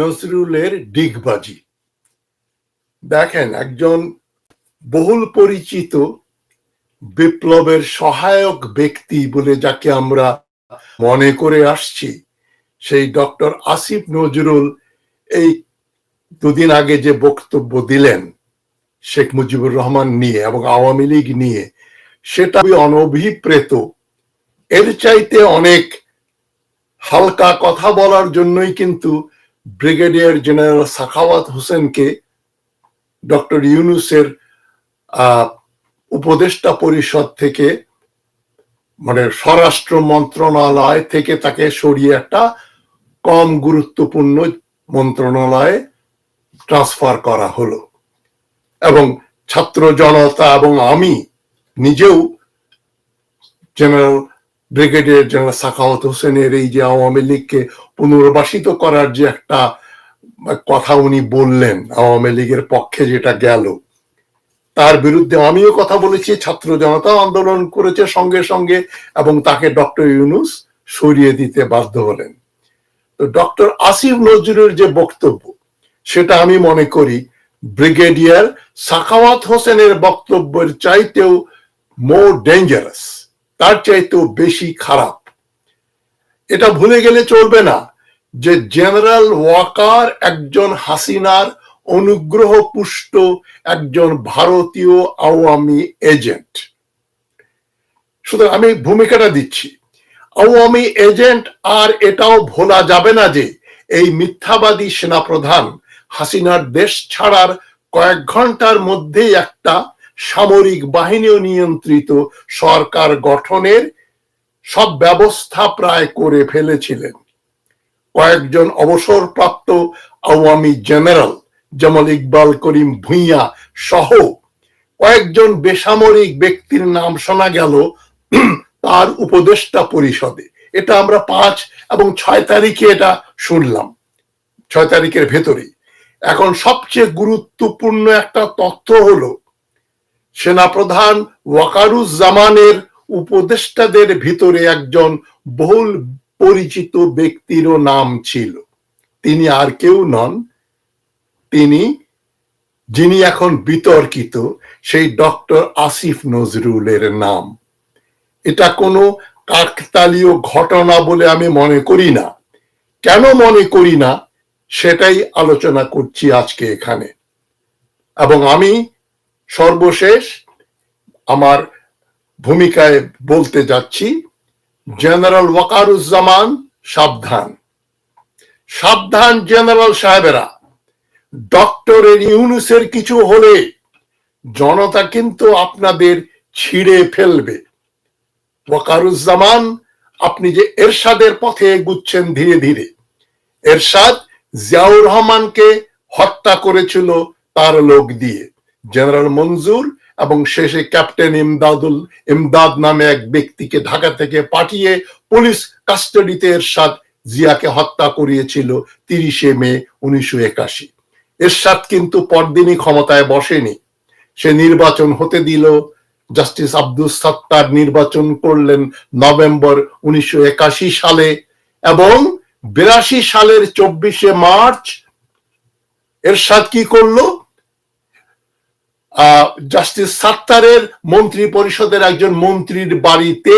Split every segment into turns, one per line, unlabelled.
নজরুলের ডিগবাজি। দেখেন, একজন বহুল পরিচিত বিপ্লবের সহায়ক ব্যক্তি বলে যাকে আমরা মনে করে আসছি, সেই ডক্টর আসিফ নজরুল এই দুদিন আগে যে বক্তব্য দিলেন শেখ মুজিবুর রহমান নিয়ে এবং আওয়ামী লীগ নিয়ে, সেটা অনভিপ্রেত। এর চাইতে অনেক হালকা কথা বলার জন্যই কিন্তু ব্রিগেডিয়ার জেনারেল সাখাওয়াত হোসেনকে ডক্টর ইউনুসের উপদেষ্টা পরিষদ থেকে মানে স্বরাষ্ট্র মন্ত্রণালয় থেকে তাকে সরিয়ে একটা কম গুরুত্বপূর্ণ মন্ত্রণালয়ে ট্রান্সফার করা হলো। এবং ছাত্র জনতা এবং আমি নিজেও জেনারেল ব্রিগেডিয়ার জেনারেল সাখাওয়াত হোসেনের এই যে আওয়ামী লীগকে পুনর্বাসিত করার যে একটা কথা উনি বললেন, আওয়ামী লীগের পক্ষে যেটা গেল, তার বিরুদ্ধে আমিও কথা বলেছি, ছাত্র জনতা আন্দোলন করেছে সঙ্গে সঙ্গে এবং তাকে ডক্টর ইউনুস সরিয়ে দিতে বাধ্য হলেন। তো ডক্টর আসিফ নজরুলের যে বক্তব্য, সেটা আমি মনে করি ব্রিগেডিয়ার সাখাওয়াত হোসেনের বক্তব্যের চাইতেও মোর ডেঞ্জারাস তার চাইতেও বেশি খারাপ। এটা ভুলে গেলে চলবে না যে জেনারেল ওয়াকার একজন হাসিনার অনুগ্রহ পুষ্ট একজন ভারতীয় আওয়ামী এজেন্ট। সুতরাং আমি ভূমিকাটা দিচ্ছি। আওয়ামী এজেন্ট আর এটাও ভোলা যাবে না যে এই মিথ্যাবাদী সেনাপ্রধান হাসিনার দেশ ছাড়ার কয়েক ঘণ্টার মধ্যেই একটা সামরিক বাহিনীও নিয়ন্ত্রিত সরকার গঠনের সব ব্যবস্থা প্রায় করে ফেলেছিলেন। কয়েকজন অবসরপ্রাপ্ত আওয়ামী জেনারেল যেমন ইকবাল করিম ভুইয়া সহ কয়েকজন বেসামরিক ব্যক্তির নাম শোনা গেল তার উপদেষ্টা পরিষদে। এটা আমরা পাঁচ এবং ছয় তারিখে এটা শুনলাম। ছয় তারিখের ভেতরেই। এখন সবচেয়ে গুরুত্বপূর্ণ একটা তথ্য হলো সেনাপ্রধান ওয়াকারুজ্জামানের উপদেষ্টাদের ভিতরে একজন বহুল পরিচিত ব্যক্তিরও নাম ছিল। তিনি আর কেউ নন। তিনি, যিনি এখন বিতর্কিত, সেই ডক্টর আসিফ নজরুলের নাম। এটা কোনো কাকতালীয় ঘটনা বলে আমি মনে করি না। কেন মনে করি না, সেটাই আলোচনা করছি আজকে এখানে। এবং আমি সর্বশেষ আমার ভূমিকায় বলতে যাচ্ছি, জেনারেল ওয়াকারুজ্জামান সাবধান। সাবধান জেনারেল সাহেবেরা ডক্টরের ইউনুসের কিছু হলে জনতা কিন্তু আপনাদের ছিঁড়ে ফেলবে। ওয়াকারুজ্জামান, আপনি যে এরশাদের পথে এগুচ্ছেন ধীরে ধীরে, এরশাদ জিয়াউর রহমানকে হত্যা করেছিল তার লোক দিয়ে। জেনারেল মঞ্জুর এবং শেষে ক্যাপ্টেন ইমদাদুল ইমদাদ নামে এক ব্যক্তিকে ঢাকা থেকে পাঠিয়ে পুলিশ কাস্টাডিতে এরশাদ জিয়াকে হত্যা করিয়েছিল তিরিশে মে উনিশশো একাশি। এরশাদ কিন্তু পরদিনই ক্ষমতায় বসেনি। সে নির্বাচন হতে দিল, জাস্টিস আব্দুল সাত্তার নির্বাচন করলেন নভেম্বর উনিশশো একাশি সালে এবং বিরাশি সালের চব্বিশে মার্চ এরশাদ কি করল? জাস্টিস সাত্তারের মন্ত্রী পরিষদের একজন মন্ত্রীর বাড়িতে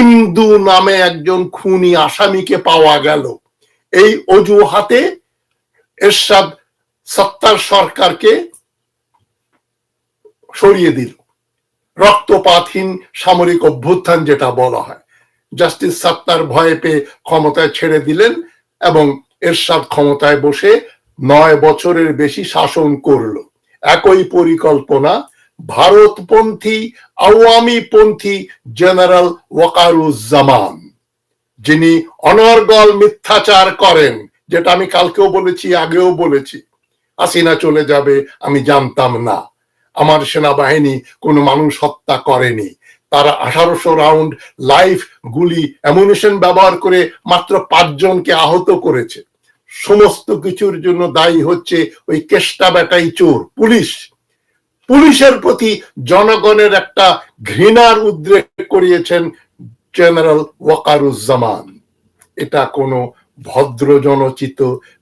ইন্দু নামে একজন খুনি আসামিকে পাওয়া গেল। এই অজুহাতে এরশাদ সত্তার সরকারকে সরিয়ে দিল। রক্তপাতহীন সামরিক অভ্যুত্থান যেটা বলা হয়। জাস্টিস সাত্তার ভয়ে পেয়ে ক্ষমতায় ছেড়ে দিলেন এবং এরশাদ ক্ষমতায় বসে নয় বছরের বেশি শাসন করল। একই পরিকল্পনা, ভারতপন্থী আওয়ামী পন্থী জেনারেল ওয়াকারুজ্জামান, যিনি অনর্গল মিথ্যাচার করেন, যেটা আমি কালকেও বলেছি, আগেও বলেছি। হাসিনা চলে যাবে, আমি জানতাম না। আমার সেনাবাহিনী কোনো মানুষ হত্যা করেনি। তারা আঠারোশো রাউন্ড লাইফ গুলি অ্যামুনিশন ব্যবহার করে মাত্র পাঁচজনকে আহত করেছে। সমস্ত কিছুর জন্য দায়ী হচ্ছে ওই কেষ্টা বেটাই চোর, পুলিশ। পুলিশের প্রতি জনগণের একটা ঘৃণার উদ্রেক করিয়েছেন জেনারেল ওয়াকারুজ্জামান। এটা কোনো ভদ্র জনচিত,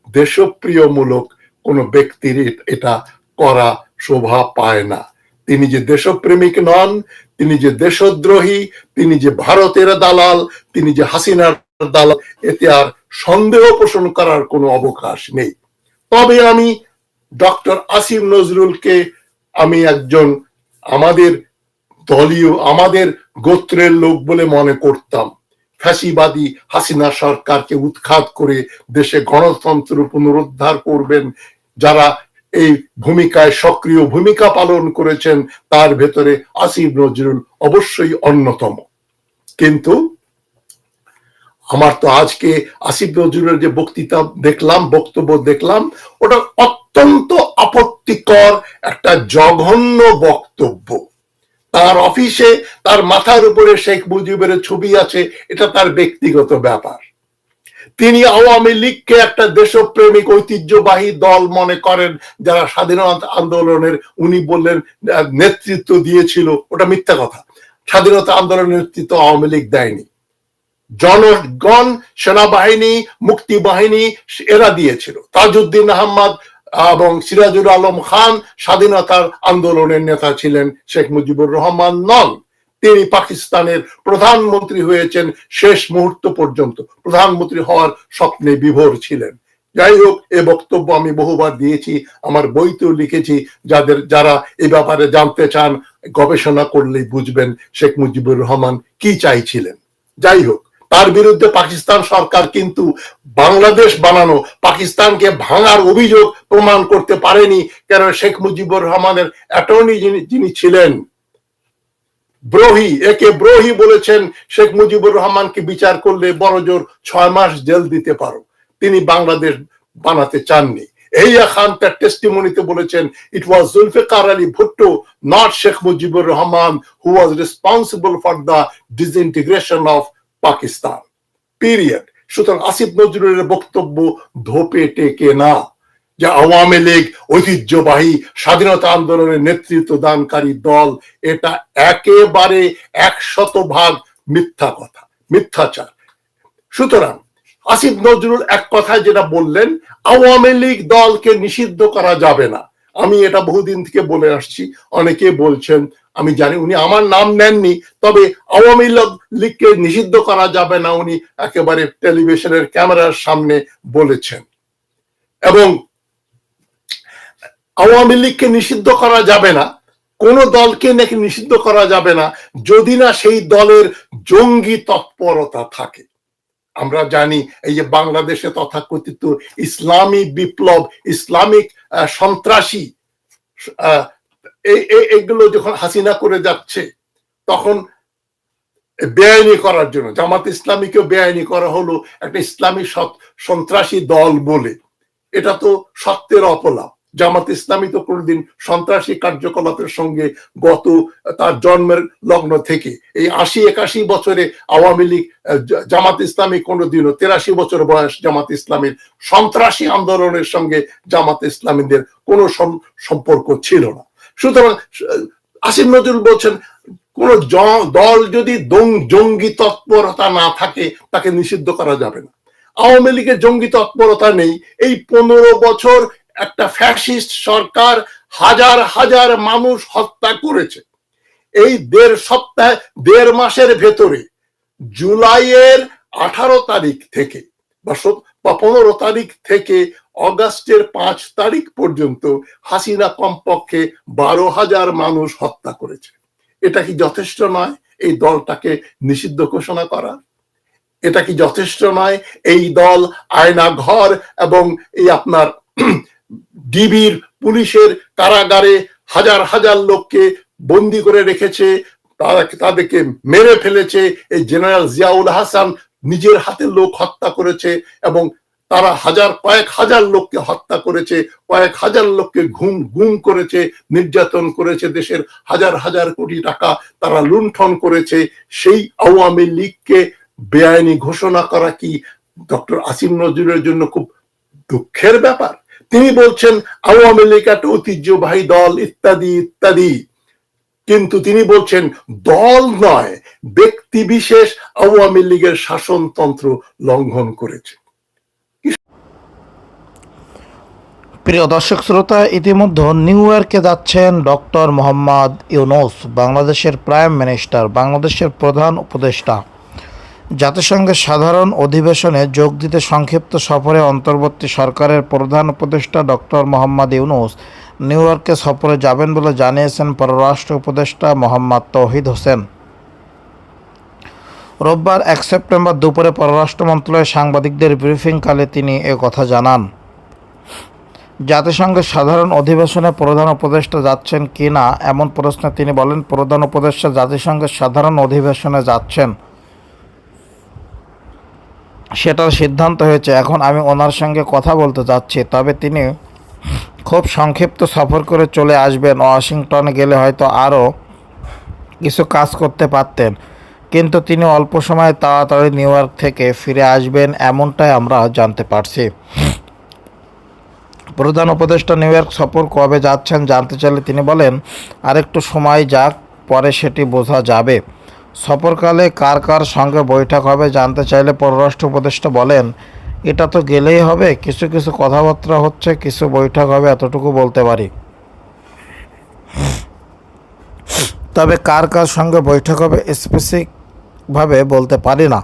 দেশপ্রিয়মূলক কোন ব্যক্তির এটা করা শোভা পায় না। তিনি যে দেশপ্রেমিক নন, তিনি যে দেশদ্রোহী, তিনি যে ভারতের দালাল, তিনি যে হাসিনার দালাল, এতে আর সন্দেহ পোষণ করার কোনো অবকাশ নেই। তবে আমি ডক্টর আসিম নজরুলকে, আমি একজন আমাদের দলীয়, আমাদের গোত্রের লোক বলে মনে করতাম। ফ্যাসিবাদী হাসিনা সরকারকে উৎখাত করে দেশে গণতন্ত্র পুনরুদ্ধার করবেন, যারা এই ভূমিকায় সক্রিয় ভূমিকা পালন করেছেন, তার ভেতরে আসিফ নজরুল অবশ্যই অন্যতম। কিন্তু আমার তো আজকে আসিফ নজরুলের যে বক্তৃতা দেখলাম, বক্তব্য দেখলাম, ওটা অত্যন্ত আপত্তিকর একটা জঘন্য বক্তব্য। তার অফিসে তার মাথার উপরে শেখ মুজিবের ছবি আছে, এটা তার ব্যক্তিগত ব্যাপার। তিনি আওয়ামী লীগকে একটা দেশপ্রেমিক, ঐতিহ্যবাহী দল মনে করেন, যারা স্বাধীনতা আন্দোলনের, উনি বললেন, নেতৃত্ব দিয়েছিল। ওটা মিথ্যা কথা। স্বাধীনতা আন্দোলনের নেতৃত্ব আওয়ামী লীগ দেয়নি। জনগণ, সেনাবাহিনী মুক্তি বাহিনী এরা দিয়েছিল। তাজউদ্দিন আহমদ এবং সিরাজুল আলম খান স্বাধীনতার আন্দোলনের নেতা ছিলেন শেখ মুজিবুর রহমান নন। তিনি পাকিস্তানের প্রধানমন্ত্রী হয়েছেন শেষ মুহূর্ত পর্যন্ত। প্রধানমন্ত্রী হওয়ার স্বপ্নে বিভোর ছিলেন। যাই হোক, এ বক্তব্য আমি বহুবার দিয়েছি, আমার বইতেও লিখেছি, যাদের যারা এ ব্যাপারে জানতে চান, গবেষণা করলেই বুঝবেন শেখ মুজিবুর রহমান কি চাইছিলেন। যাই হোক তার বিরুদ্ধে পাকিস্তান সরকার কিন্তু বাংলাদেশ বানানো, পাকিস্তানকে ভাঙার অভিযোগ প্রমাণ করতে পারেনি কেন শেখ মুজিবুর রহমানের অ্যাটর্নি যিনি ছিলেন। ব্রোহি একে ব্রোহি বলেছেন, শেখ মুজিবুর রহমানকে বিচার করলে বড় জোর ছয় মাস জেল দিতে পারো। তিনি বাংলাদেশ বানাতে চাননি। এইয়া খান তার টেস্টিমনিতে বলেছেন it was Zulfikar Ali Bhutto not Sheikh Mujibur Rahman who was responsible for the disintegration of Pakistan period সুতরাং আসিফ নজরুলের বক্তব্য ধোপে টেকে না, যে আওয়ামী লীগ ঐতিহ্যবাহী স্বাধীনতা আন্দোলনের নেতৃত্ব দানকারী দল, এটা একেবারে একশত ভাগ মিথ্যা কথা, মিথ্যাচার। সুতরাং আসিফ নজরুল এক কথায় যেটা বললেন, আওয়ামী লীগ দলকে নিষিদ্ধ করা যাবে না। আমি এটা বহুদিন থেকে বলে আসছি, অনেকে বলছেন, আমি জানি উনি আমার নাম নেননি, তবে আওয়ামী লীগ- লীগকে নিষিদ্ধ করা যাবে না উনি একেবারে টেলিভিশনের ক্যামেরার সামনে বলেছেন। এবং আওয়ামী লীগকে নিষিদ্ধ করা যাবে না, কোন দলকে নাকি নিষিদ্ধ করা যাবে না, যদি না সেই দলের জঙ্গি তৎপরতা থাকে। আমরা জানি এই যে বাংলাদেশে তথাকথিত ইসলামী বিপ্লব, ইসলামিক সন্ত্রাসী এগুলো যখন হাসিনা করে যাচ্ছে, তখন বেআইনি করার জন্য, জামাত ইসলামীকেও বেআইনি করা হলো একটা ইসলামী সন্ত্রাসী দল বলে। এটা তো সত্যের অপলাপ। জামাত ইসলামী তো কোনোদিন সন্ত্রাসী কার্যকলাপের সঙ্গে গত, তার জন্মের লগ্ন থেকে। এই আশি একাশি বছরে আওয়ামী লীগ জামাত ইসলামী কোনোদিনও তেরাশি বছর বয়স জামাত ইসলামীর সন্ত্রাসী আন্দোলনের সঙ্গে জামাত ইসলামীদের কোনো সম্পর্ক ছিল না। সুতরাং আসিম নজরুল বলছেন, কোন দল যদি জঙ্গি তৎপরতা না থাকে, তাকে নিষিদ্ধ করা যাবে না। আওয়ামী লীগের জঙ্গি তৎপরতা নেই। এই পনেরো বছর একটা ফ্যাসিস্ট সরকার হাজার হাজার মানুষ হত্যা করেছে। এই দেড় সপ্তাহ, দেড় মাসের ভেতরে, জুলাইয়ের আঠারো তারিখ থেকে বা পনেরো তারিখ থেকে অগাস্টের পাঁচ তারিখ পর্যন্ত হাসিনা কমপক্ষে বারো হাজার মানুষ হত্যা করেছে। এটা কি যথেষ্ট নয়? এই দলটাকে নিষিদ্ধ ঘোষণা করা? এটা কি যথেষ্ট নয়? এই দল আয়না ঘর এবং এই আপনার ডিবির পুলিশের কারাগারে হাজার হাজার লোককে বন্দি করে রেখেছে তাদেরকে মেরে ফেলেছে, এই জেনারেল জিয়াউল হাসান নিজের হাতে লোক হত্যা করেছে এবং তারা হাজার কয়েক হাজার লোককে হত্যা করেছে, কয়েক হাজার লোককে ঘুম, গুম করেছে, নির্যাতন করেছে, দেশের হাজার হাজার কোটি টাকা তারা লুণ্ঠন করেছে। সেই আওয়ামী লীগকে বেআইনি ঘোষণা করা কি ডক্টর আসিম নজরুলের জন্য খুব দুঃখের ব্যাপার? তিনি বলছেন, আওয়ামী লীগ একটা ঐতিহ্যবাহী দল, ইত্যাদি ইত্যাদি। কিন্তু তিনি বলছেন, দল নয়, ব্যক্তি বিশেষ আওয়ামী লীগের শাসনতন্ত্র লঙ্ঘন করেছে।
প্রিয় দর্শক শ্রোতা, ইতিমধ্যে নিউ ইয়র্কে যাচ্ছেন ডক্টর মোহাম্মদ ইউনুস, বাংলাদেশের প্রাইম মিনিস্টার, বাংলাদেশের প্রধান উপদেষ্টা। জাতিসংঘের সাধারণ অধিবেশনে যোগ দিতে সংক্ষিপ্ত সফরে অন্তর্বর্তী সরকারের প্রধান উপদেষ্টা ডক্টর মোহাম্মদ ইউনুস নিউ ইয়র্কে সফরে যাবেন বলে জানিয়েছেন পররাষ্ট্র উপদেষ্টা মোহাম্মদ তৌহিদ হোসেন। রোববার এক সেপ্টেম্বর দুপুরে পররাষ্ট্র মন্ত্রণালয়ের সাংবাদিকদের ব্রিফিংকালে তিনি এ কথা জানান। জাতিসংঘের সাধারণ অধিবেশনে প্রধান উপদেষ্টা যাচ্ছেন কি না এমন প্রশ্নে তিনি বলেন, প্রধান উপদেষ্টা জাতিসংঘের সাধারণ অধিবেশনে যাচ্ছেন। সেটার সিদ্ধান্ত হয়েছে। এখন আমি ওনার সঙ্গে কথা বলতে যাচ্ছি। তবে তিনি খুব সংক্ষিপ্ত সফর করে চলে আসবেন। ওয়াশিংটনে গেলে হয়তো আরও কিছু কাজ করতে পারতেন। কিন্তু তিনি অল্প সময়ে তাড়াতাড়ি নিউ ইয়র্ক থেকে ফিরে আসবেন এমনটাই আমরা জানতে পারছি। প্রধান উপদেষ্টা নিউ ইয়র্ক সফর কবে যাচ্ছেন জানতে চাইলে তিনি বলেন, আরেকটু সময় যাক, পরে সেটি বোঝা যাবে। সফরকালে কার কার সঙ্গে বৈঠক হবে জানতে চাইলে পররাষ্ট্র উপদেষ্টা বলেন, এটা তো গেলেই হবে, কিছু কিছু কথাবার্তা হচ্ছে, কিছু বৈঠক হবে, এতটুকু বলতে পারি। তবে কার কার সঙ্গে বৈঠক হবে স্পেসিফিকভাবে বলতে পারি না।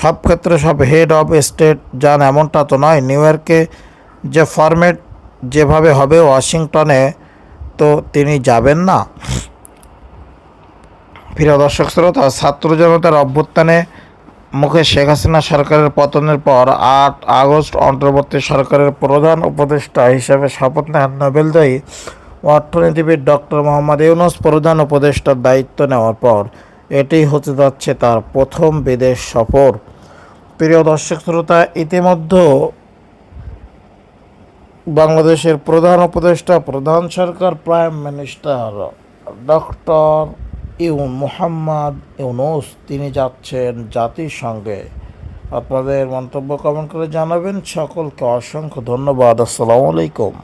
সব ক্ষেত্রে সব হেড অফ স্টেট যান এমনটা তো নয়, নিউ ইয়র্কে যে ফরম্যাট যেভাবে হবে, ওয়াশিংটনে তো তিনি যাবেন না। প্রিয় দর্শক শ্রোতা, ছাত্র জনতার অভ্যুত্থানে মুখে শেখ হাসিনা সরকারের পতনের পর আট আগস্ট অন্তর্বর্তী সরকারের প্রধান উপদেষ্টা হিসেবে শপথ নেন নোবেলজয়ী অর্থনীতিবিদ ডক্টর মোহাম্মদ ইউনুস প্রধান উপদেষ্টার দায়িত্ব নেওয়ার পর। এটি হতে যাচ্ছে তার প্রথম বিদেশ সফর। প্রিয় দর্শক শ্রোতা, ইতিমধ্যে বাংলাদেশের প্রধান উপদেষ্টা, প্রধান সরকার, প্রাইম মিনিস্টার ডক্টর ইউন মোহাম্মদ ইউনুস তিনি যাচ্ছেন জাতির জাতিসংঘে আপনাদের মন্তব্য কমেন্ট করে জানাবেন। সকলকে অসংখ্য ধন্যবাদ। আসসালামু আলাইকুম।